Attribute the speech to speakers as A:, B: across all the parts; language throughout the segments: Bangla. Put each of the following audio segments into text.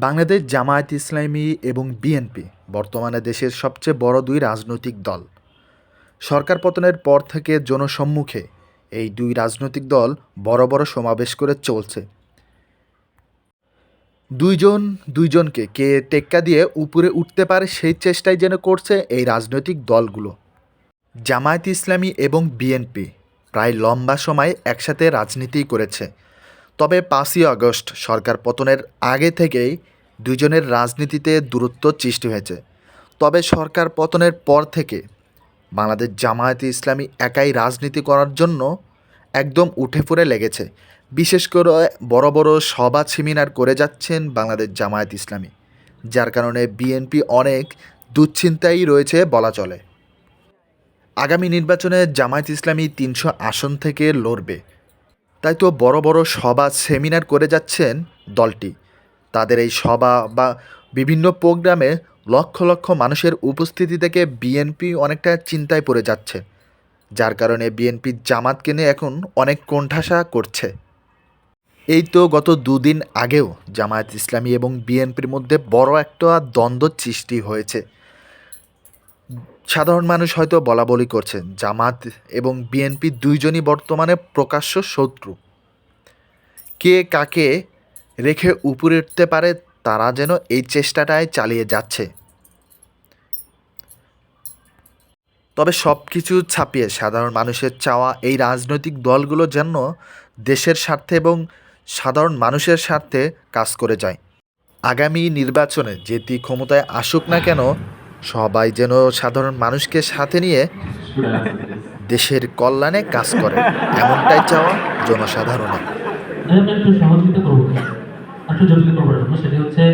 A: বাংলাদেশ জামায়াত ইসলামী এবং বিএনপি বর্তমানে দেশের সবচেয়ে বড় দুই রাজনৈতিক দল। সরকার পতনের পর থেকে জনসম্মুখে এই দুই রাজনৈতিক দল বড় বড় সমাবেশ করে চলছে। দুইজন, দুইজনকে কে টেক্কা দিয়ে উপরে উঠতে পারে সেই চেষ্টাই যেন করছে এই রাজনৈতিক দলগুলো। জামায়াত ইসলামী এবং বিএনপি প্রায় লম্বা সময় একসাথে রাজনীতি করেছে। তবে পাঁচই আগস্ট সরকার পতনের আগে থেকেই দুজনের রাজনীতিতে দূরত্ব সৃষ্টি হয়েছে। তবে সরকার পতনের পর থেকে বাংলাদেশ জামায়াতে ইসলামী একাই রাজনীতি করার জন্য একদম উঠে পড়ে লেগেছে। বিশেষ করে বড় বড় সভা সেমিনার করে যাচ্ছেন বাংলাদেশ জামায়াত ইসলামী, যার কারণে বিএনপি অনেক দুশ্চিন্তাই রয়েছে বলা চলে। আগামী নির্বাচনে জামায়াত ইসলামী তিনশো আসন থেকে লড়বে। তাই তো বড় বড় সভা সেমিনার করে যাচ্ছেন দলটি। তাদের এই সভা বা বিভিন্ন প্রোগ্রামে লক্ষ লক্ষ মানুষের উপস্থিতি থেকে বিএনপি অনেকটা চিন্তায় পড়ে যাচ্ছে, যার কারণে বিএনপি জামাতকে নিয়ে এখন অনেক কোণঠাসা করছে। এই তো গত দুদিন আগেও জামায়াত ইসলামী এবং বিএনপির মধ্যে বড় একটা দ্বন্দ্ব সৃষ্টি হয়েছে। সাধারণ মানুষ হয়তো বলা বলি করছেন, জামাত এবং বিএনপি দুইজনই বর্তমানে প্রকাশ্য শত্রু। কে কাকে রেখে উপরে উঠতে পারে, তারা যেন এই চেষ্টাটাই চালিয়ে যাচ্ছে। তবে সব কিছু ছাপিয়ে সাধারণ মানুষের চাওয়া এই রাজনৈতিক দলগুলো যেন দেশের স্বার্থে এবং সাধারণ মানুষের স্বার্থে কাজ করে যায়। আগামী নির্বাচনে যেটি ক্ষমতায় আসুক না কেন সবাই যেন সাধারণ মানুষকে সাথে নিয়ে দেশের কল্যাণে কাজ করে। এমনটাই চাওয়া জনসাধারণের
B: আমি একটু সহযোগিতা করব। একটু জটিল করব সেটি হচ্ছে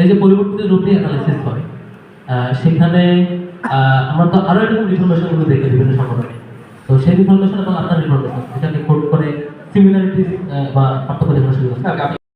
B: এই যে পরিবর্তিত রূপে অ্যানালাইসিস হয় সেখানে আমরা তো আরও এরকম ইনফরমেশনগুলো দেখি বিভিন্ন সংগঠনে। তো সেই ইনফরমেশন এবং আপনার ইনফরমেশন এটাকে করে সিমিলারিটিস বা পার্থক্য দেখানোর সুযোগ